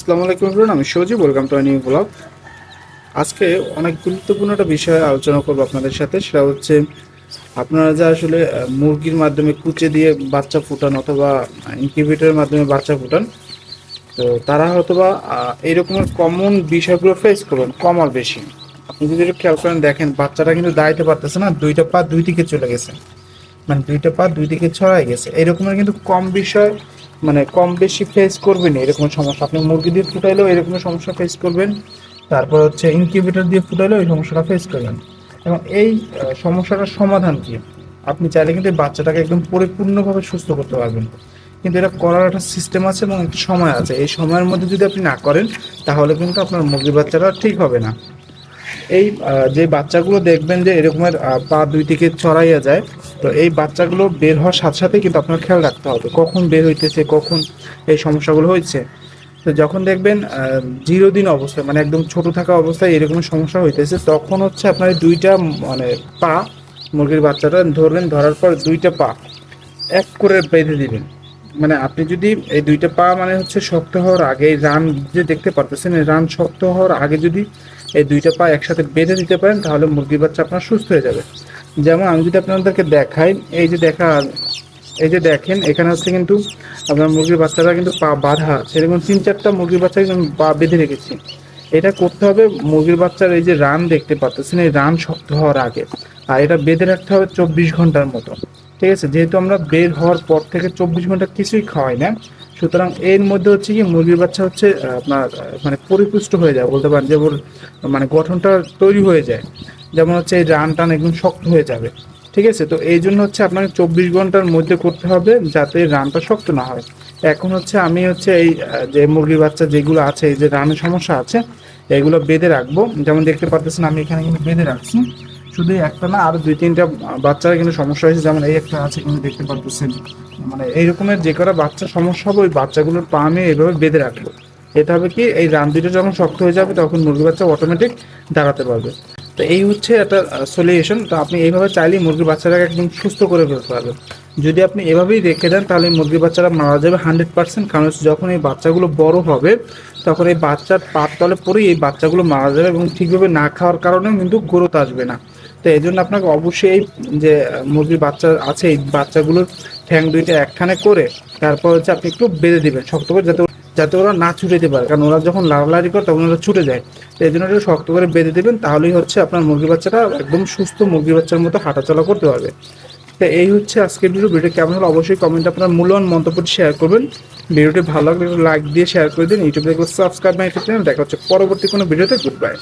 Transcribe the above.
আসসালামু আলাইকুম এভরিওয়ান আমি Saji welcome to new blog আজকে অনেক গুরুত্বপূর্ণ একটা বিষয়ে আলোচনা করব আপনাদের সাথে সেটা হচ্ছে আপনারা যা আসলে মুরগির মাধ্যমে কুচে দিয়ে বাচ্চা ফুটান অথবা ইনকিউবেটরের মাধ্যমে বাচ্চা ফুটান তো তারা হয়তোবা আহ, এইরকমের কমন বিষয়গুলো ফেস করবেন কম আর বেশি। আপনি যদি একটু খেয়াল করেন দেখেন বাচ্চাটা কিন্তু দাঁড়াইতে পারতেছে না দুইটা পা দুই দিকে চলে গেছে। মানে দুইটা পা দুই দিকে ছড়াই গেছে। এরকমের কিন্তু কম বিষয় মানে কম বেশি ফেস করবেন এরকম সমস্যা। আপনি মুরগি দিয়ে ফুটাইলেও এরকম সমস্যা ফেস করবেন। তারপর হচ্ছে ইনকিউবেটর দিয়ে ফুটাইলেও এই সমস্যাটা ফেস করবেন। এবং এই সমস্যাটার সমাধান কি? আপনি চাইলে কিন্তু বাচ্চাটাকে একদম পরিপূর্ণভাবে সুস্থ করতে পারবেন। কিন্তু এটা করার একটা সিস্টেম আছে এবং একটা সময় আছে। এই সময়ের মধ্যে যদি আপনি না করেন, তাহলে কিন্তু আপনার মুরগির বাচ্চাটা ঠিক হবে না। এই যে বাচ্চাগুলো দেখবেন যে এরকমের পা দুই দিকে ছড়াইয়া যায়, তো এই বাচ্চাগুলো বের হওয়ার সাথে সাথে কিন্তু আপনার খেয়াল রাখতে হবে, কখন বের হইতেছে, কখন এই সমস্যাগুলো হয়েছে তো যখন দেখবেন জিরো দিন অবস্থায় মানে একদম ছোট থাকা অবস্থায় এরকম সমস্যা হইতেছে, তখন হচ্ছে আপনার দুইটা মানে পা, মুরগির বাচ্চাটা ধরলেন ধরার পর দুইটা পা এক করে বেঁধে দিবেন। মানে আপনি যদি এই দুইটা পা মানে হচ্ছে শক্ত হওয়ার আগে, রান যে দেখতে পারতেছেন রান শক্ত হওয়ার আগে যদি এই দুইটা পা একসাথে বেঁধে দিতে পারেন, তাহলে মুরগির বাচ্চা আপনার সুস্থ হয়ে যাবে। যেমন আমি যদি আপনাদেরকে দেখাই, এই যে দেখা, এই যে দেখেন, এখানে হচ্ছে কিন্তু আপনার মুরগির বাচ্চারা কিন্তু পা বাঁধা সেরকম তিন চারটা মুরগির বাচ্চা কিন্তু পা বেঁধে রেখেছি। এটা করতে হবে মুরগির বাচ্চার এই যে রান দেখতে পাচ্ছেন এই রান শক্ত হওয়ার আগে। আর এটা বেঁধে রাখতে হবে চব্বিশ ঘণ্টার মতো। ঠিক আছে? যেহেতু আমরা বের হওয়ার পর থেকে চব্বিশ ঘণ্টা কিছুই খাওয়াই না সুতরাং এর মধ্যে হচ্ছে কি, মুরগির বাচ্চা হচ্ছে আপনার মানে পরিপুষ্ট হয়ে যায়, বলতে পারেন যে ওর মানে গঠনটা তৈরি হয়ে যায়। যেমন হচ্ছে এই রান টান একদম শক্ত হয়ে যাবে। ঠিক আছে? তো এই জন্য হচ্ছে আপনাকে চব্বিশ ঘণ্টার মধ্যে করতে হবে যাতে রানটা শক্ত না হয়। এখন হচ্ছে আমি হচ্ছে এই যে মুরগির বাচ্চা যেগুলো আছে, এই যে রানের সমস্যা আছে, এগুলো বেঁধে রাখব। যেমন দেখতে পাচ্ছেন আমি এখানে কিন্তু বেঁধে রাখছি। শুধু একটা না আরও দুই তিনটা বাচ্চার কিন্তু সমস্যা হয়েছে, যেমন এই একটা আছে কিন্তু দেখতে পাচ্ছেন মানে এই রকমের যে কটা বাচ্চা সমস্যা হবে, ওই বাচ্চাগুলোর পা আমি এইভাবে বেঁধে রাখব। এটা হবে কি, এই রান দুটো যখন শক্ত হয়ে যাবে, তখন মুরগি বাচ্চা অটোমেটিক দাঁড়াতে পারবে। তো এই হচ্ছে একটা সলিউশন তো আপনি এইভাবে চাইলেই মুরগির বাচ্চাটাকে একদম সুস্থ করে ফেলতে পারবেন। যদি আপনি এভাবেই রেখে দেন, তাহলে মুরগির বাচ্চারা মারা যাবে হান্ড্রেড পার্সেন্ট কারণ যখন এই বাচ্চাগুলো বড় হবে, তখন এই বাচ্চার পাত তলে পরেই এই বাচ্চাগুলো মারা যাবে এবং ঠিকভাবে না খাওয়ার কারণেও কিন্তু গ্রোথ আসবে না। তো এই জন্য আপনাকে অবশ্যই যে মুরগির বাচ্চা আছে, এই বাচ্চাগুলোর ঠ্যাং দুইটা একখানে করে তারপর হচ্ছে আপনি একটু বেঁধে দিবেন শক্ত করে যাতে যাতে ওরা না ছুটে যেতে পারে। কারণ ওরা যখন লাড়ালাড়ি করে তখন ওরা ছুটে যায়। তো এই জন্য একটু শক্ত করে বেঁধে দেবেন, তাহলেই হচ্ছে আপনার মুরগি বাচ্চাটা একদম সুস্থ মুরগি বাচ্চার মতো হাঁটাচলা করতে পারবে। তো এই হচ্ছে আজকের ভিডিও ভিডিও কেমন হলো অবশ্যই কমেন্টে আপনার মূল্যবান মন্তব্যটি শেয়ার করবেন। ভিডিওটি ভালো লাগলে লাইক দিয়ে শেয়ার করে দিন। ইউটিউবে সাবস্ক্রাইব মাই চ্যানেল দেখা হচ্ছে পরবর্তী কোনো ভিডিওতে গুড বাই